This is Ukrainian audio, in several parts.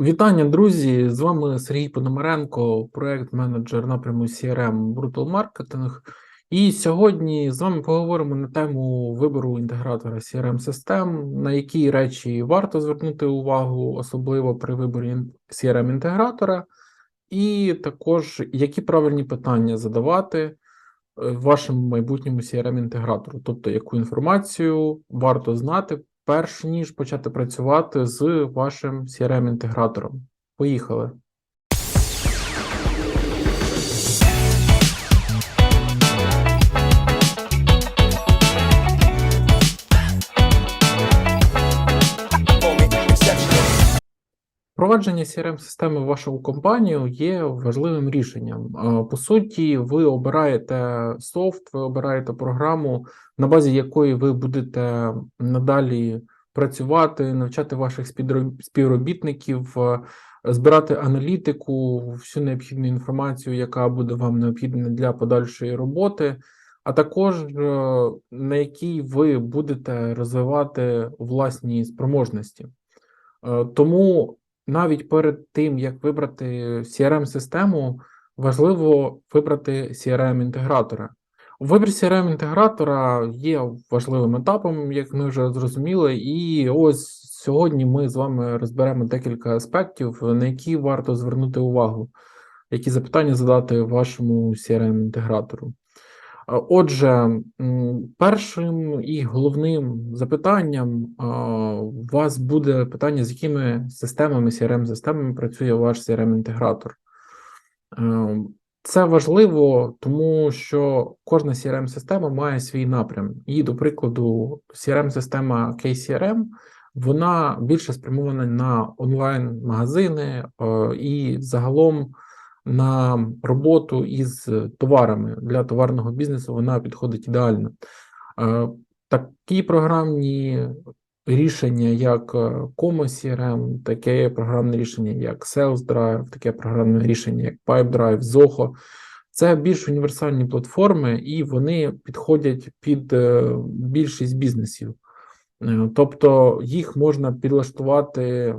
Вітання, друзі! З вами Сергій Пономаренко, проект-менеджер напряму CRM Brutal Marketing. І сьогодні з вами поговоримо на тему вибору інтегратора crm систем на які речі варто звернути увагу, особливо при виборі crm інтегратора і також які правильні питання задавати е, вашому майбутньому crm інтегратору тобто яку інформацію варто знати перш ніж почати працювати з вашим crm інтегратором Поїхали. Впровадження crm системи в вашу компанію є важливим рішенням. По суті, ви обираєте софт, ви обираєте програму, на базі якої ви будете надалі працювати, навчати ваших співробітників, е, збирати аналітику, всю необхідну інформацію, яка буде вам необхідна для подальшої роботи, а також е, на якій ви будете розвивати власні спроможності. Е, Тому навіть перед тим, як вибрати CRM-систему, важливо вибрати CRM-інтегратора. Вибір CRM-інтегратора є важливим етапом, як ми вже зрозуміли, і ось сьогодні ми з вами розберемо декілька аспектів, на які варто звернути увагу, які запитання задати вашому CRM-інтегратору. Отже, першим і головним запитанням у вас буде питання, з якими системами, CRM-системами працює ваш CRM-інтегратор. Е, Це важливо, тому що кожна CRM-система має свій напрям. І, до прикладу, CRM-система KCRM, вона більше спрямована на онлайн-магазини е, і загалом на роботу із товарами для товарного бізнесу вона підходить ідеально. Е, Такі програмні рішення, як е, Como CRM, таке програмне рішення, як Sales Drive, таке програмне рішення, як Pipedrive, Zoho. Це більш універсальні платформи, і вони підходять під е, більшість бізнесів. Е, Тобто їх можна підлаштувати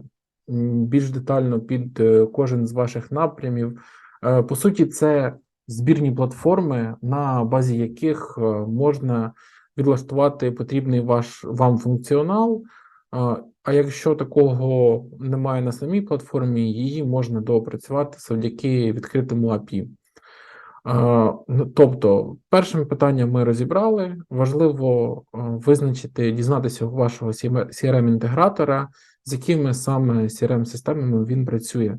більш детально під е, кожен з ваших напрямів. Е, По суті, це збірні платформи, на базі яких е, можна підлаштувати потрібний ваш вам функціонал. А а якщо такого немає на самій платформі, її можна доопрацювати завдяки відкритому API. Тобто, першим питанням ми розібрали. Важливо визначити, дізнатися у вашого CRM-інтегратора, з якими саме CRM-системами він працює.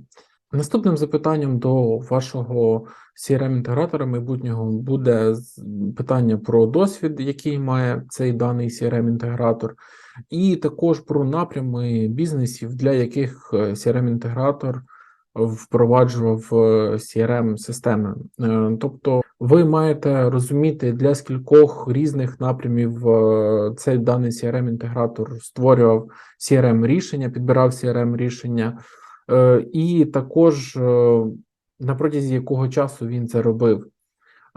Наступним запитанням до вашого CRM-інтегратора майбутнього буде питання про досвід, який має цей даний CRM-інтегратор, і також про напрями бізнесів, для яких е, CRM-інтегратор впроваджував е, CRM-системи. Е, Тобто ви маєте розуміти, для скількох різних напрямів цей даний CRM-інтегратор створював CRM-рішення, підбирав CRM-рішення. Е, і також е, на протязі якого часу він це робив.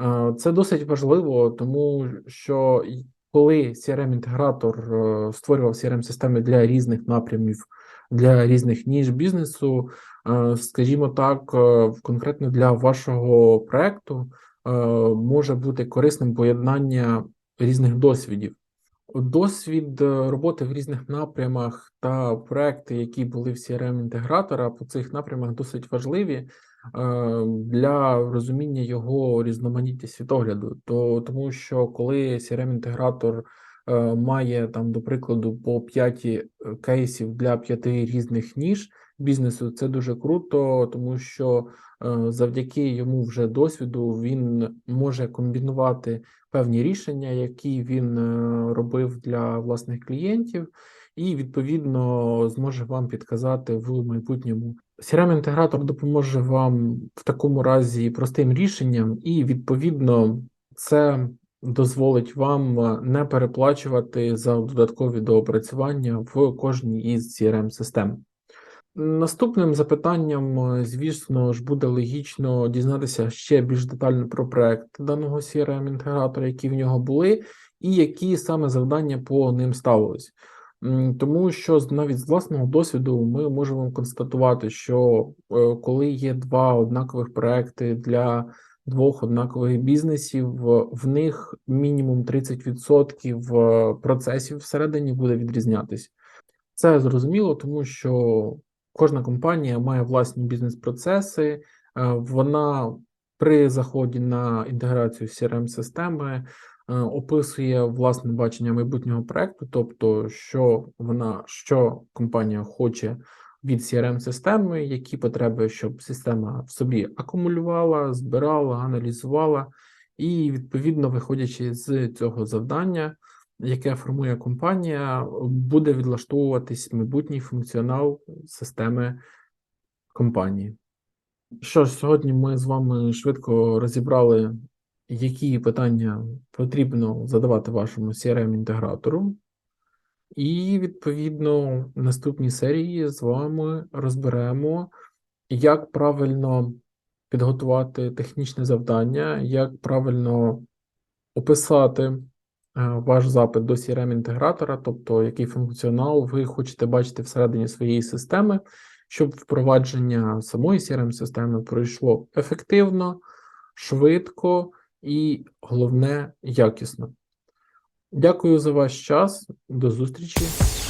Е, Це досить важливо, тому що коли CRM-інтегратор е, створював CRM-системи для різних напрямів, для різних ніж бізнесу, е, скажімо так, е, конкретно для вашого проекту е, може бути корисним поєднання різних досвідів. Досвід е, роботи в різних напрямах та проекти, які були в CRM-інтегратора по цих напрямах, досить важливі е, для розуміння його різноманіття світогляду. То, тому що коли CRM-інтегратор е, має там, до прикладу, по 5 кейсів для 5 різних ніж бізнесу, це дуже круто, тому що завдяки йому вже досвіду він може комбінувати певні рішення, які він е, робив для власних клієнтів, і відповідно зможе вам підказати в майбутньому. CRM-інтегратор допоможе вам в такому разі простим рішенням, і відповідно це дозволить вам е, не переплачувати за додаткові доопрацювання в кожній із CRM-систем. Наступним запитанням, е, звісно ж, буде логічно дізнатися ще більш детально про проект даного CRM-інтегратора, які в нього були, і які саме завдання по ним ставились. Тому що навіть з власного досвіду ми можемо констатувати, що е, коли є два однакових проекти для двох однакових бізнесів, в них мінімум 30% е, процесів всередині буде відрізнятись. Це зрозуміло, тому що кожна компанія має власні бізнес-процеси. е, Вона при заході на інтеграцію CRM-системи е, описує власне бачення майбутнього проекту, тобто, що вона, що компанія хоче від CRM-системи, які потреби, щоб система в собі акумулювала, збирала, аналізувала, і відповідно, виходячи з цього завдання, яке формує компанія, буде відлаштовуватись майбутній функціонал системи компанії. Що ж, сьогодні ми з вами швидко розібрали, які питання потрібно задавати вашому CRM-інтегратору. І, відповідно, в наступній серії з вами розберемо, як правильно підготувати технічне завдання, як правильно описати ваш запит до CRM-інтегратора, тобто який функціонал ви хочете бачити всередині своєї системи, щоб впровадження самої CRM-системи пройшло ефективно, швидко і, головне, якісно. Дякую за ваш час. До зустрічі.